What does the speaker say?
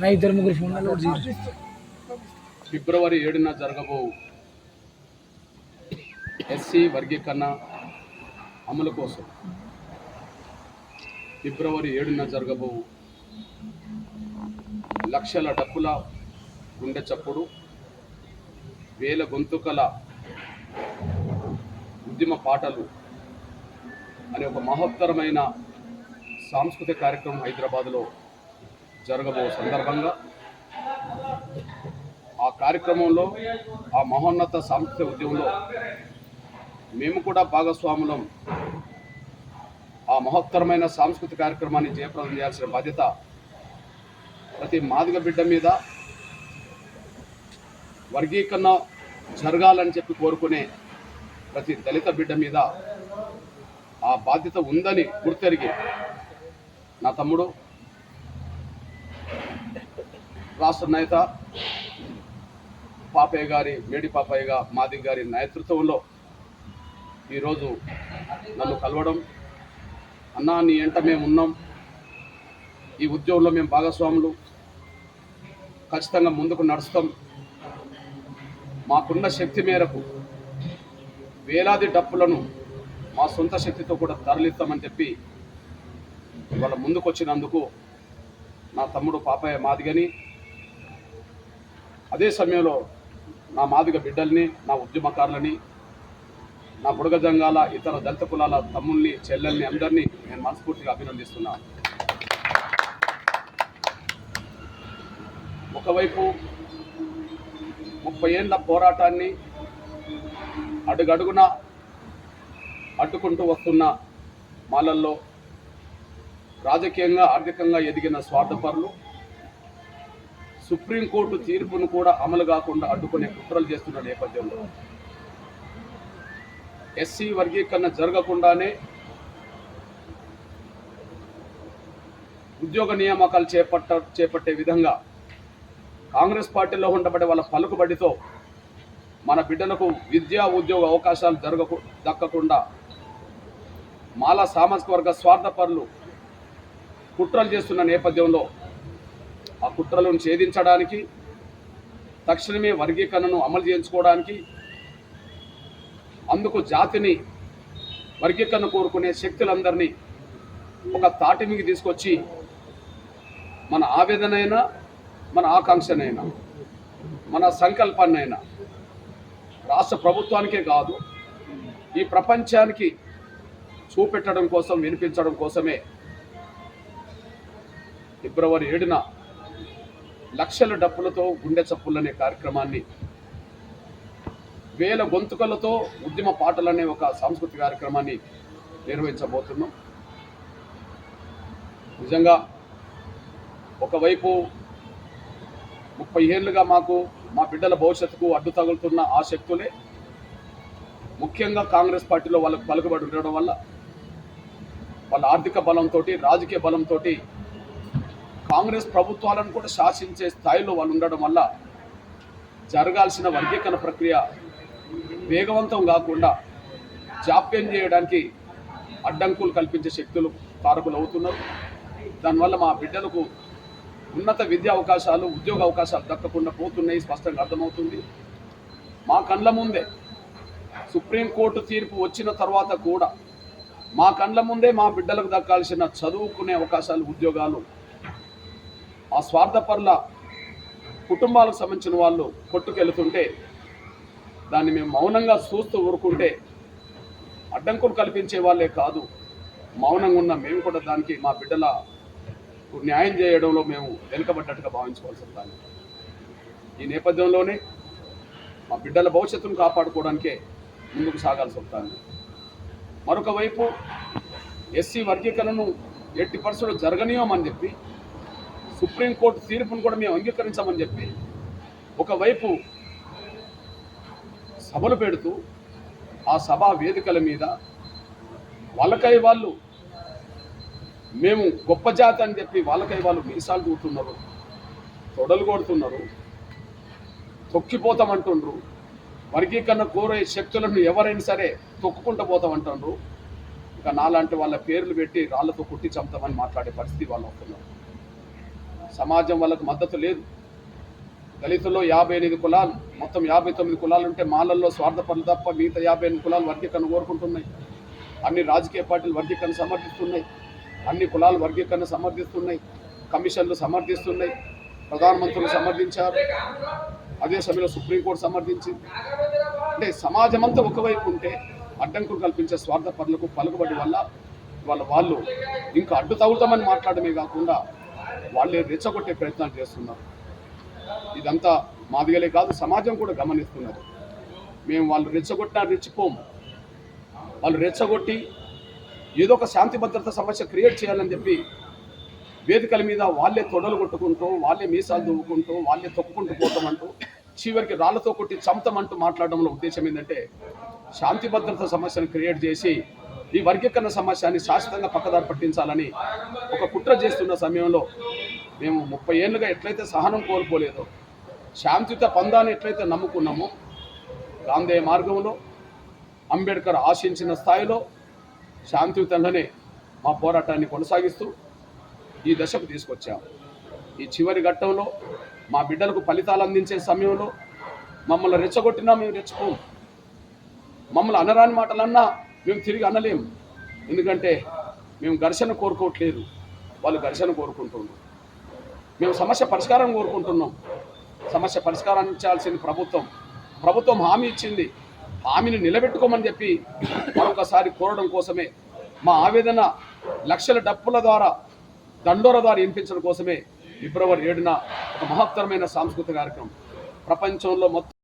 నా ఇద్దరు ముగ్గురు ఫోన్లలో ఫిబ్రవరి ఏడున జరగబో ఎస్సీ వర్గీకరణ అమలు కోసం. ఫిబ్రవరి ఏడున జరగబో లక్షల డబ్బుల గుండె చప్పుడు వేల గొంతుకల ఉద్యమ పాటలు అనే ఒక మహత్తరమైన సాంస్కృతిక కార్యక్రమం హైదరాబాద్లో జరగబో సందర్భంగా ఆ కార్యక్రమంలో ఆ మహోన్నత సాంస్కృతిక ఉద్యమంలో మేము కూడా భాగస్వాములం. ఆ మహత్తరమైన సాంస్కృతిక కార్యక్రమాన్ని జయప్రదం చేయాల్సిన బాధ్యత ప్రతి మాదిగ బిడ్డ మీద వర్గీకరణ జరగాలని చెప్పి కోరుకునే ప్రతి దళిత బిడ్డ మీద ఆ బాధ్యత ఉందని గుర్తెరిగి నా తమ్ముడు రాష్ట్ర నేత పాపయ్య గారి మేడి పాపయ్య మాది గారి నేతృత్వంలో ఈరోజు నన్ను కలవడం అన్నా నీ ఎంట మేము ఉన్నాం ఈ ఉద్యోగంలో మేము భాగస్వాములు ఖచ్చితంగా ముందుకు నడుస్తాం. మాకున్న శక్తి మేరకు వేలాది డప్పులను మా సొంత శక్తితో కూడా తరలిస్తామని చెప్పి ఇవాళ ముందుకు వచ్చినందుకు నా తమ్ముడు పాపయ్య మాదిగని అదే సమయంలో నా మాదిగ బిడ్డల్ని నా ఉద్యమకారులని నా బుడగ జంగాల ఇతర దళిత కులాల తమ్ముల్ని చెల్లెల్ని అందరినీ నేను మనస్ఫూర్తిగా అభినందిస్తున్నాను ఒకవైపు ముప్పై ఏళ్ళ పోరాటాన్ని అడుగడుగున అడ్డుకుంటూ వస్తున్న మాలల్లో రాజకీయంగా ఆర్థికంగా ఎదిగిన స్వార్థపరులు సుప్రీంకోర్టు తీర్పును కూడా అమలు కాకుండా అడ్డుకునే కుట్రలు చేస్తున్న నేపథ్యంలో ఎస్సీ వర్గీకరణ జరగకుండానే ఉద్యోగ నియామకాలు చేపట్ట చేపట్టే విధంగా కాంగ్రెస్ పార్టీలో ఉండబడే వాళ్ళ పలుకుబడితో మన బిడ్డలకు విద్యా ఉద్యోగ అవకాశాలు జరగకు దక్కకుండా మాల సామాజిక వర్గ స్వార్థపరులు కుట్రలు చేస్తున్న నేపథ్యంలో ఆ కుట్రలను ఛేదించడానికి తక్షణమే వర్గీకరణను అమలు చేయించుకోవడానికి అందుకు జాతిని వర్గీకరణ కోరుకునే శక్తులందరినీ ఒక తాటిమికి తీసుకొచ్చి మన ఆవేదనైనా మన ఆకాంక్షనైనా మన సంకల్పాన్నైనా రాష్ట్ర ప్రభుత్వానికే కాదు ఈ ప్రపంచానికి చూపెట్టడం కోసం వినిపించడం కోసమే ఫిబ్రవరి ఏడున లక్షల డప్పులతో గుండె చప్పులనే కార్యక్రమాన్ని వేల గొంతుకలతో ఉద్యమ పాటలనే ఒక సాంస్కృతిక కార్యక్రమాన్ని నిర్వహించబోతున్నాం. నిజంగా ఒకవైపు ముప్పై ఏళ్ళుగా మాకు మా బిడ్డల భవిష్యత్తుకు అడ్డు తగులుతున్న ఆ శక్తులే ముఖ్యంగా కాంగ్రెస్ పార్టీలో వాళ్ళకు పలుకుబడి ఉండడం వల్ల వాళ్ళ ఆర్థిక బలంతో రాజకీయ బలంతో కాంగ్రెస్ ప్రభుత్వాలను కూడా శాసించే స్థాయిలో వాళ్ళు ఉండడం వల్ల జరగాల్సిన వర్గీకరణ ప్రక్రియ వేగవంతం కాకుండా జాప్యం చేయడానికి అడ్డంకులు కల్పించే శక్తులు కారకులు అవుతున్నారు దానివల్ల మా బిడ్డలకు ఉన్నత విద్యా అవకాశాలు ఉద్యోగ అవకాశాలు దక్కకుండా పోతున్నాయి స్పష్టంగా అర్థమవుతుంది. మా కళ్ళ ముందే సుప్రీంకోర్టు తీర్పు వచ్చిన తర్వాత కూడా మా కళ్ళ ముందే మా బిడ్డలకు దక్కాల్సిన చదువుకునే అవకాశాలు ఉద్యోగాలు ఆ స్వార్థపరుల కుటుంబాలకు సంబంధించిన వాళ్ళు కొట్టుకెళ్తుంటే దాన్ని మేము మౌనంగా చూస్తూ ఊరుకుంటే అడ్డంకులు కల్పించే వాళ్ళే కాదు. మౌనంగా ఉన్న మేము కూడా దానికి మా బిడ్డల న్యాయం చేయడంలో మేము వెనుకబడ్డట్టుగా భావించుకోవాల్సి దాన్ని ఈ నేపథ్యంలోనే మా బిడ్డల భవిష్యత్తును కాపాడుకోవడానికే ముందుకు సాగాల్సి వస్తుంది. మరొక వైపు ఎస్సీ వర్గీకరణను ఎట్టి పరిస్థితులు జరగనీయమని చెప్పి సుప్రీంకోర్టు తీర్పును కూడా మేము అంగీకరించామని చెప్పి ఒకవైపు సభలు పెడుతూ ఆ సభా వేదికల మీద వాళ్ళకై వాళ్ళు మేము గొప్ప జాతి అని చెప్పి వాళ్ళకై వాళ్ళు మీసాలు కూతున్నారు తొడలు కొడుతున్నారు తొక్కిపోతామంటుండ్రు. వర్గీకరణ కోరే శక్తులను ఎవరైనా సరే తొక్కుకుంటూ పోతామంటుండ్రు. ఇక నాలాంటి వాళ్ళ పేర్లు పెట్టి రాళ్ళతో కుట్టి చంపుతామని మాట్లాడే పరిస్థితి వాళ్ళు అవుతున్నారు సమాజం వాళ్ళకు మద్దతు లేదు. దళితుల్లో యాభై ఎనిమిది కులాలు మొత్తం యాభై తొమ్మిది కులాలు ఉంటే మాలల్లో స్వార్థ పనులు తప్ప మిగతా యాభై ఎనిమిది కులాలు వర్గీకరణ కోరుకుంటున్నాయి. అన్ని రాజకీయ పార్టీలు వర్గీకరణ సమర్థిస్తున్నాయి. అన్ని కులాలు వర్గీకరణ సమర్థిస్తున్నాయి. కమిషన్లు సమర్థిస్తున్నాయి. ప్రధానమంత్రులు సమర్థించారు. అదే సమయంలో సుప్రీంకోర్టు సమర్థించింది. అంటే సమాజం అంతా ఒకవైపు ఉంటే అడ్డంకులు కల్పించే స్వార్థ పనులకు పలుకుబడి వల్ల వాళ్ళ వాళ్ళు ఇంకా అడ్డు తగులుతామని మాట్లాడమే కాకుండా వాళ్ళే రెచ్చగొట్టే ప్రయత్నాలు చేస్తున్నారు. ఇదంతా మాదిగలే కాదు సమాజం కూడా గమనిస్తున్నది. మేము వాళ్ళు రెచ్చగొట్టినా రెచ్చిపోము. వాళ్ళు రెచ్చగొట్టి ఏదో ఒక శాంతి భద్రత సమస్య క్రియేట్ చేయాలని చెప్పి వేదికల మీద వాళ్ళే తొడలు కొట్టుకుంటూ వాళ్ళే మీసాలు దువ్వుకుంటూ వాళ్ళే తొక్కుకుంటూ పోతామంటూ చివరికి రాళ్ళతో కొట్టి చంపుతామంటూ మాట్లాడడంలో ఉద్దేశం ఏంటంటే శాంతి భద్రత సమస్యను క్రియేట్ చేసి ఈ వర్గీకరణ సమస్యని శాశ్వతంగా పక్కదారి పట్టించాలని ఒక కుట్ర చేస్తున్న సమయంలో మేము ముప్పై ఏళ్ళుగా ఎట్లయితే సహనం కోల్పోలేదో శాంతియుత పందాన్ని ఎట్లయితే నమ్ముకున్నామో గాంధేయ మార్గంలో అంబేద్కర్ ఆశించిన స్థాయిలో శాంతియుతంగానే మా పోరాటాన్ని కొనసాగిస్తూ ఈ దశకు తీసుకొచ్చాము ఈ చివరి ఘట్టంలో మా బిడ్డలకు ఫలితాలు అందించే సమయంలో మమ్మల్ని రెచ్చగొట్టినా మేము రెచ్చుకోము మమ్మల్ని అనరాని మాటలన్నా మేము తిరిగి అనలేము. ఎందుకంటే మేము ఘర్షణ కోరుకోవట్లేదు. వాళ్ళు ఘర్షణ కోరుకుంటున్నారు. మేము సమస్య పరిష్కారం కోరుకుంటున్నాం. సమస్య పరిష్కారం ఇచ్చాల్సింది ప్రభుత్వం. ప్రభుత్వం హామీ ఇచ్చింది. హామీని నిలబెట్టుకోమని చెప్పి మరొకసారి కోరడం కోసమే మా ఆవేదన లక్షల డప్పుల ద్వారా దండోర ద్వారా వినిపించడం కోసమే ఫిబ్రవరి ఏడున ఒక మహత్తరమైన సాంస్కృతిక కార్యక్రమం. ప్రపంచంలో మొత్తం